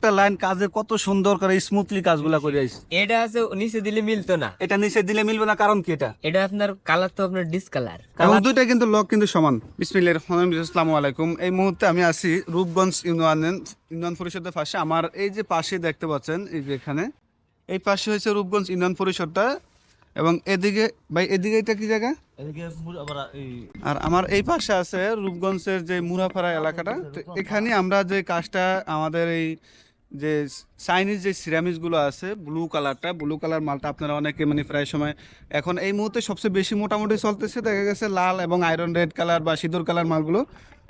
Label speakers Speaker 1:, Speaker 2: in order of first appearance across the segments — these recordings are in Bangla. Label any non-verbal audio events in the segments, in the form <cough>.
Speaker 1: প্রত্যেকটা লাইন কাজে কত সুন্দর করে স্মুথলি কাজগুলা করে আইছে
Speaker 2: এটা আছে নিচে দিলে মিলতো না।
Speaker 1: এটা নিচে দিলে মিলবে না কারণ কি এটা?
Speaker 2: এটা আপনার কালার তো আপনার ডিসকালার
Speaker 1: এবং দুইটা কিন্তু লক কিন্তু সমান। বিসমিল্লাহির রহমানির রহিম আসসালামু আলাইকুম। এই মুহূর্তে আমি আছি রূপগঞ্জ ইউনিয়ন ইউনিয়ন পরিষদের পাশে। আমার এই যে পাশে দেখতে পাচ্ছেন এই যে এখানে এই পাশে হয়েছে রূপগঞ্জ ইউনিয়ন পরিষদটা। এবং এদিকে ভাই এদিকে এটা কি জায়গা? আর আমার এই পাশে আছে রূপগঞ্জের যে মুরাপাড়া এলাকাটা। তো এখানে আমরা যে কাজটা আমাদের এই যে চাইনিজ যে সিরামিক্সগুলো আছে ব্লু কালারটা ব্লু কালার মালটা আপনারা অনেকে মানে প্রায় সময় এখন এই মুহূর্তে সবচেয়ে বেশি মোটামুটি চলতেছে, দেখা গেছে লাল এবং আয়রন রেড কালার বা সিঁদুর কালার মালগুলো।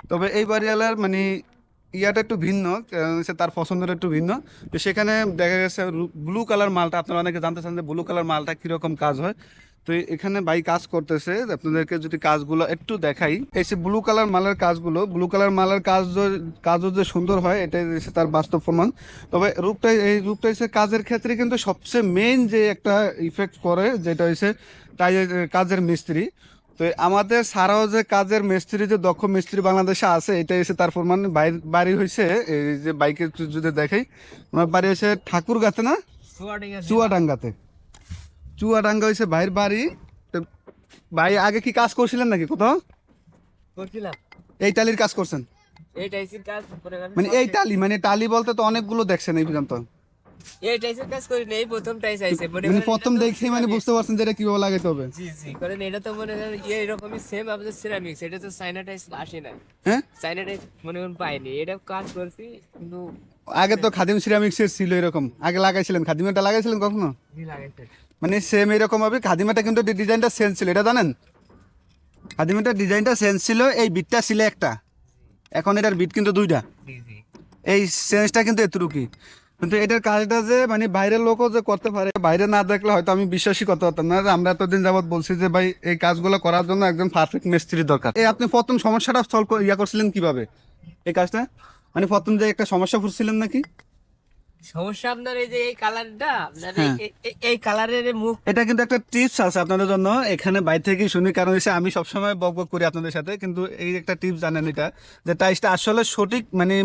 Speaker 1: তবে এই বাড়িওয়ালার মানে ইয়াটা একটু ভিন্ন সে তার পছন্দটা একটু ভিন্ন। তো সেখানে দেখা গেছে ব্লু কালার মালটা, আপনারা অনেকে জানতে চান যে ব্লু কালার মালটা কীরকম কাজ হয়। তো এখানে ভাই কাজ করতেছে আপনাদেরকে যদি কাজগুলো একটু দেখাই। এই যে ব্লু কালার মালের কাজগুলো ব্লু কালার মালের কাজ কাজও যে সুন্দর হয় এটাই হচ্ছে তার বাস্তব প্রমাণ। তবে রূপটা এই রূপটা হচ্ছে কাজের ক্ষেত্রে কিন্তু সবচেয়ে মেইন যে একটা ইফেক্ট করে যেটা হচ্ছে তাই কাজের মিস্ত্রি। তো আমাদের ছাড়াও যে কাজের মিস্ত্রি যে দক্ষ মিস্ত্রি বাংলাদেশে আছে এটাই হচ্ছে তার প্রমাণ। বাড়ি- বাড়ি হয়েছে এই যে বাইকে যদি দেখাই আমার বাড়ি হচ্ছে ঠাকুরগাতে না? চুয়াডাঙ্গাতে চুয়াডাঙ্গা হয়েছে ভাইয়ের বাড়ি। তো ভাই আগে কি কাজ করছিলেন নাকি কোথাও?
Speaker 2: করছিলাম।
Speaker 1: এই টালির কাজ করছেন?
Speaker 2: এই টাইসের কাজ
Speaker 1: মানে এই টালি মানে টালি বলতে তো অনেকগুলো দেখছেন এই পর্যন্ত।
Speaker 2: এই টাইসের কাজ করি এই প্রথম টাইস আইছে। মানে
Speaker 1: প্রথম
Speaker 2: তো
Speaker 1: দেখে মানে বুঝতে পারছেন যে এটা কীভাবে লাগাইতে হবে।
Speaker 2: জি জি করেন এটা তো মনে করেন এরকমই সেম সিরামিক্স এটা তো চাইনা টাইস আসে না
Speaker 1: হ্যাঁ?
Speaker 2: চাইনা টাইস মনে করেন পাইনি এটা কাজ করছি কিন্তু
Speaker 1: আগে তো খাদিম সিরামিক্সের ছিল এরকম। আগে লাগাইছিলেন খাদিমেটা লাগাইছিলেন কখনো?
Speaker 2: জি
Speaker 1: মানে সেম এরকম হবে খাদিমাটা কিন্তু ডিজাইনটা সেন্স ছিল এটা জানেন? খাদিমাটার ডিজাইনটা সেন্স ছিল এই বিটটা ছিল একটা। এখন এটার বিট কিন্তু দুইটা। এই সেন্সটা কিন্তু এতটুকুই। কিন্তু এটার কাজটা যে মানে বাইরের লোকও যে করতে পারে বাইরে না দেখলে হয়তো আমি বিশ্বাসই করতে পারতাম না। আমরা এতদিন যাবত বলছি যে ভাই এই কাজগুলো করার জন্য একজন পারফেক্ট মিস্ত্রি দরকার। এই আপনি প্রথম সমস্যাটা সলভ ইয়া করছিলেন কীভাবে? এই কাজটা? মানে প্রথম যে একটা সমস্যা ফুটছিলেন নাকি?
Speaker 2: সমস্যা আপনার এই যে এই কালারটা? আপনার
Speaker 1: হ্যাঁ।
Speaker 2: এই- এই- এই কালারের মুখ
Speaker 1: এটা কিন্তু একটা টিপস আছে আপনাদের জন্য। এখানে বাইরে থেকেই শুনি কারণ হচ্ছে আমি সবসময় বক বক করি আপনাদের সাথে কিন্তু এই একটা টিপস জানেন এটা যে টাইসটা আসলে সঠিক মানে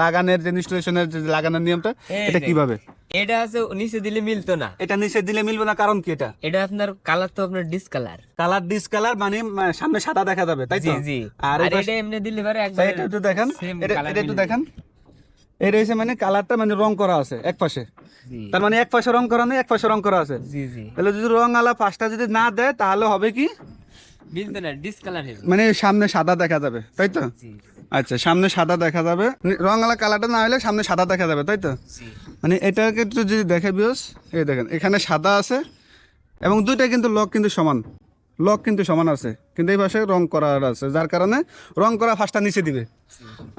Speaker 1: লাগানোর যে ইনস্টলেশনের যে লাগানোর নিয়মটা এটা কীভাবে?
Speaker 2: এটা আছে নিচে দিলে মিলতো না।
Speaker 1: এটা নিচে দিলে মিলবে না কারণ কি এটা?
Speaker 2: এটা আপনার কালার তো আপনার ডিসকালার
Speaker 1: কালার ডিসকালার মানে সামনে সাদা দেখা যাবে তাই তো?
Speaker 2: জি
Speaker 1: আর
Speaker 2: আর এটা এমনি দিলে পারে একবার
Speaker 1: এটা একটু দেখেন এটা একটু দেখেন। এটা হচ্ছে মানে কালারটা মানে রং করা আছে এক পাশে। তার মানে এক পাশে রং করা নেই এক পাশে রং করা আছে।
Speaker 2: জি জি।
Speaker 1: তাহলে যদি রং আলা পাঁচটা যদি না দেয় তাহলে হবে কি। মানে সামনে সাদা দেখা যাবে তাই তো? আচ্ছা সামনে সাদা দেখা যাবে। রং আলা কালারটা না হলে সামনে সাদা দেখা যাবে তাই তো? মানে এটাকে যদি দেখে বিয়স এই দেখেন এখানে সাদা আছে এবং দুইটা কিন্তু লক কিন্তু সমান। লক কিন্তু সমান আছে। কিন্তু এই পাশে রং করা আছে, যার কারণে রং করা ফার্স্টটা নিচে দিবে।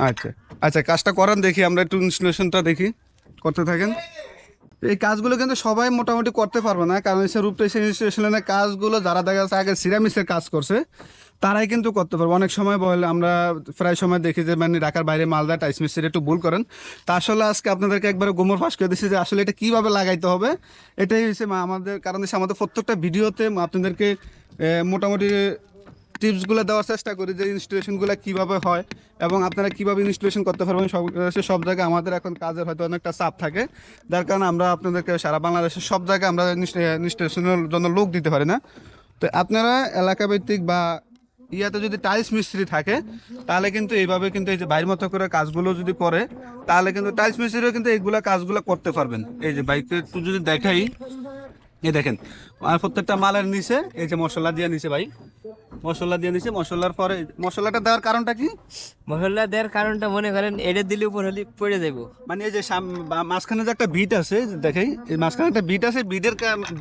Speaker 1: আচ্ছা আচ্ছা কাজটা করান, দেখি আমরা একটু ইনস্টলেশনটা দেখি, করতে থাকেন। এই কাজগুলো কিন্তু সবাই মোটামুটি করতে পারবে না, কারণ হচ্ছে রূপটেক্সের ইনস্টলেশনের কাজগুলো, যারা দেখা যাচ্ছে আগে সিরামিক্সের কাজ করছে, তারাই কিন্তু করতে পারবে। অনেক সময় বলে, আমরা প্রায় সময় দেখি যে মানে ঢাকার বাইরে মালদা টাইস মিস্ত্রি একটু ভুল করেন। তা আসলে আজকে আপনাদেরকে একবারে গোমর ফাঁস করে দিচ্ছি যে, আসলে এটা কীভাবে লাগাইতে হবে, এটাই হচ্ছে আমাদের, কারণ হচ্ছে আমাদের প্রত্যেকটা ভিডিওতে আপনাদেরকে মোটামুটি টিপসগুলো দেওয়ার চেষ্টা করি যে ইনস্টলেশনগুলো কীভাবে হয় এবং আপনারা কীভাবে ইনস্টলেশন করতে পারবেন, সব সে সব জায়গায় আমাদের এখন কাজের হয়তো অনেকটা চাপ থাকে। যার কারণে আমরা আপনাদেরকে সারা বাংলাদেশের সব জায়গায় আমরা ইনস্টলেশনের জন্য লোক দিতে পারি না। তো আপনারা এলাকা ভিত্তিক বা ইয়াতে যদি টাইলস মিস্ত্রি থাকে, তাহলে কিন্তু এইভাবে কিন্তু এই যে বাইরের মতো করে কাজগুলো যদি করে, তাহলে কিন্তু টাইলস মিস্ত্রিও কিন্তু এইগুলা কাজগুলো করতে পারবেন। এই যে বাইকে একটু যদি দেখাই এই দেখেন প্রত্যেকটা মালের নিচে এই যে মশলা দিয়ে নিচে ভাই মশলা দিয়ে নিচে মশলার পরে মশলাটা দেওয়ার কারণটা কি?
Speaker 2: মহল্লা দেওয়ার কারণটা মনে করেন এটা দিলে উপর হলে পড়ে যাব
Speaker 1: মানে এই যে মাঝখানে যে একটা বিট আছে দেখাই এই মাঝখানে একটা বিট আছে বিটের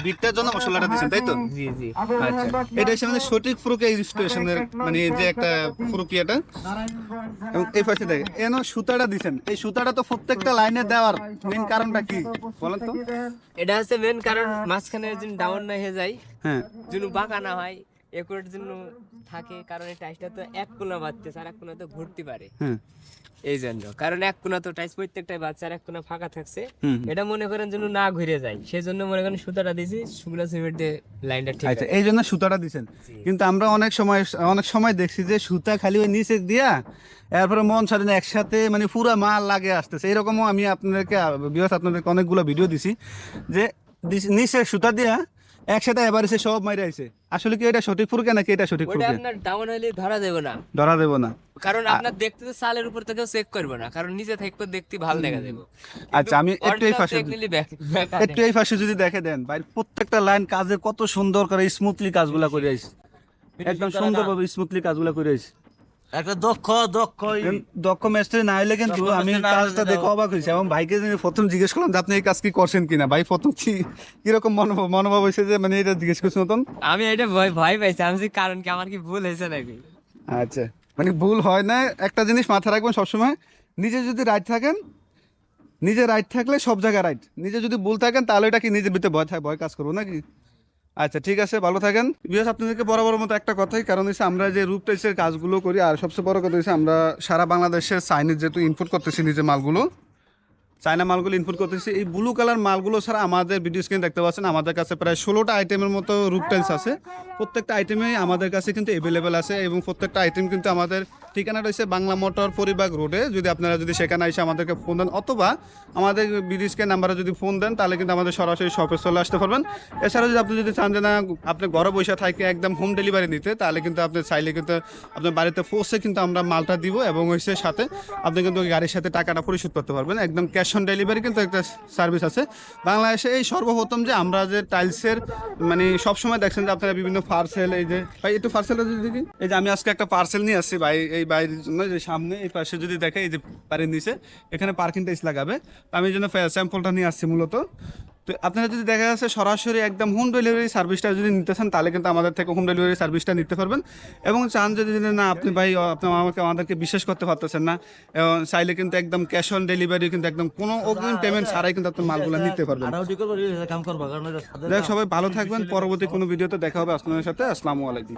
Speaker 1: বিটটার জন্য মশলাটা দিচ্ছেন তাই তো?
Speaker 2: জি জি
Speaker 1: আচ্ছা। এটা হচ্ছে মানে সঠিক প্রক্রিয়া ইনস্টলেশনের মানে এই যে একটা প্রক্রিয়াটা এবং এই পাশে দেখে এন সুতাটা দিছেন এই সুতাটা তো প্রত্যেকটা লাইনে দেওয়ার মেন কারণটা কি? বলেন তো।
Speaker 2: এটা হচ্ছে মেন কারণ মাঝখানে যেন ডাউন না হয়ে যায়
Speaker 1: হ্যাঁ।
Speaker 2: যেন বাঁকা না হয়। একুরের জন্য থাকে কারণ এই টাইসটা তো এক কোনা বাঁধতেছে আর এক কোনা তো ঘুরতে পারে।
Speaker 1: হ্যাঁ।
Speaker 2: এই জন্য কারণ এক কোনা তো টাইস প্রত্যেকটাই বাচ্চা আর এক কোনা ফাঁকা থাকছে। এটা মনে করেন যেন না ঘুরে যায়। সেই জন্য মনে করেন সুতাটা দিয়েছি শুকনো সিমেন্ট দিয়ে লাইনটা ঠিক
Speaker 1: আচ্ছা
Speaker 2: আছে
Speaker 1: এই জন্য সুতাটা দিছেন কিন্তু আমরা অনেক সময় অনেক সময় দেখছি যে সুতা খালি ওই নিচে দিয়া এরপরে মন স্বাধীন একসাথে মানে পুরো মাল লাগে আসতেছে। এরকমও আমি আপনাদেরকে বিবাস আপনাদেরকে অনেকগুলো ভিডিও দিছি যে নিচে সুতা দিয়া একসাথে এবার এসে সব মাইরে আইছে। আসলে কি এটা সঠিক ফুরকে নাকি এটা সঠিক ফুরকে?
Speaker 2: আপনার ডাউন হলে ধরা দেবে না।
Speaker 1: ধরা দেবো না।
Speaker 2: কারণ আপনার দেখতে তো চালের উপর থেকেও চেক করবে না কারণ নিচে থাকবে দেখতে ভালো দেখা যাবে
Speaker 1: আচ্ছা আমি একটু এই পাশে একটু এই পাশে যদি দেখে দেন ভাই প্রত্যেকটা লাইন কাজে কত সুন্দর করে স্মুথলি কাজগুলা করে আইছে। একদম সুন্দরভাবে স্মুথলি কাজগুলা করে আইছে।
Speaker 3: একটা দক্ষ দক্ষ
Speaker 1: দক্ষ মিস্ত্রি না হলে কিন্তু আমি কাজটা দেখে অবাক হয়েছি। এবং ভাইকে প্রথম জিজ্ঞেস করলাম যে আপনি এই কাজ কি করছেন কিনা? ভাই প্রথম কি কীরকম মনোভাব মনোভাব হয়েছে যে মানে এটা জিজ্ঞেস করছি মতন
Speaker 2: আমি এটা ভয় ভয় পাইছি। আমি কারণ কি আমার কি ভুল হয়েছে নাকি?
Speaker 1: আচ্ছা। মানে ভুল হয় না একটা জিনিস মাথায় রাখবেন সবসময় নিজে যদি রাইট থাকেন নিজে রাইট থাকলে সব জায়গায় রাইট নিজে যদি ভুল থাকেন তাহলে এটা কি নিজের ভিতরে ভয় থাকে ভয় কাজ করব নাকি? আচ্ছা ঠিক আছে, ভালো থাকেন। বিকজ আপনাদেরকে বরাবর মতো একটা কথাই, কারণ হচ্ছে আমরা যে রূপ টাইসের কাজগুলো করি, আর সবচেয়ে বড় কথা হচ্ছে আমরা সারা বাংলাদেশের চাইনিজ যেহেতু ইনপুট করতেছি নিজে মালগুলো চায়না মালগুলো ইনপুট করতেছি, এই ব্লু কালার মালগুলো ছাড়া আমাদের ভিডিও স্ক্রিন দেখতে পাচ্ছেন, আমাদের কাছে প্রায় ষোলোটা আইটেমের মতো রূপ টাইলস আছে। প্রত্যেকটা আইটেমে আমাদের কাছে কিন্তু অ্যাভেলেবেল আছে এবং প্রত্যেকটা আইটেম কিন্তু আমাদের ঠিকানা রয়েছে বাংলা মোটর পরিবাগ রোডে যদি আপনারা যদি সেখানে এসে আমাদেরকে ফোন দেন, অথবা আমাদের স্ক্রিন নাম্বারে যদি ফোন দেন, তাহলে কিন্তু আমাদের সরাসরি শপে চলে আসতে পারবেন। এছাড়াও যদি আপনি যদি চান যে না, আপনি ঘরে বসে থাকে, একদম হোম ডেলিভারি নিতে, তাহলে কিন্তু আপনি চাইলে কিন্তু আপনার বাড়িতে পৌঁছে কিন্তু আমরা মালটা দিব এবং হচ্ছে সাথে আপনি কিন্তু গাড়ির সাথে টাকাটা পরিশোধ করতে পারবেন। একদম ক্যাশ অন ডেলিভারি কিন্তু একটা সার্ভিস আছে। বাংলাদেশে এই সর্বপ্রথম যে আমরা যে টাইলসের মানে সবসময় দেখছেন যে আপনারা বিভিন্ন পার্সেল এই যে, ভাই, একটু পার্সেলটা যদি এই যে আমি আজকে একটা পার্সেল নিয়ে আসছি, ভাই, এই বাইরের জন্য যে সামনে এই পাশে যদি দেখে এই যে বাড়ির নিচে এখানে পার্কিং টাইলস লাগাবে। আমি এই জন্য স্যাম্পলটা নিয়ে আসছি মূলত। তো আপনারা যদি দেখা যাচ্ছে সরাসরি একদম হোম ডেলিভারি সার্ভিসটা যদি নিতে চান তাহলে কিন্তু আমাদের থেকে হোম ডেলিভারি সার্ভিসটা নিতে পারবেন। এবং চান যদি না আপনি ভাই আপনি আমাকে আমাদেরকে বিশ্বাস করতে পারতেছেন না এবং চাইলে কিন্তু একদম ক্যাশ অন ডেলিভারি কিন্তু একদম কোনো অগ্রিম পেমেন্ট ছাড়াই কিন্তু আপনি মালগুলো নিতে পারবেন। দেখ সবাই ভালো <laughs> থাকবেন। পরবর্তী কোনো ভিডিওতে দেখা হবে আপনাদের সাথে। আসসালামু আলাইকুম।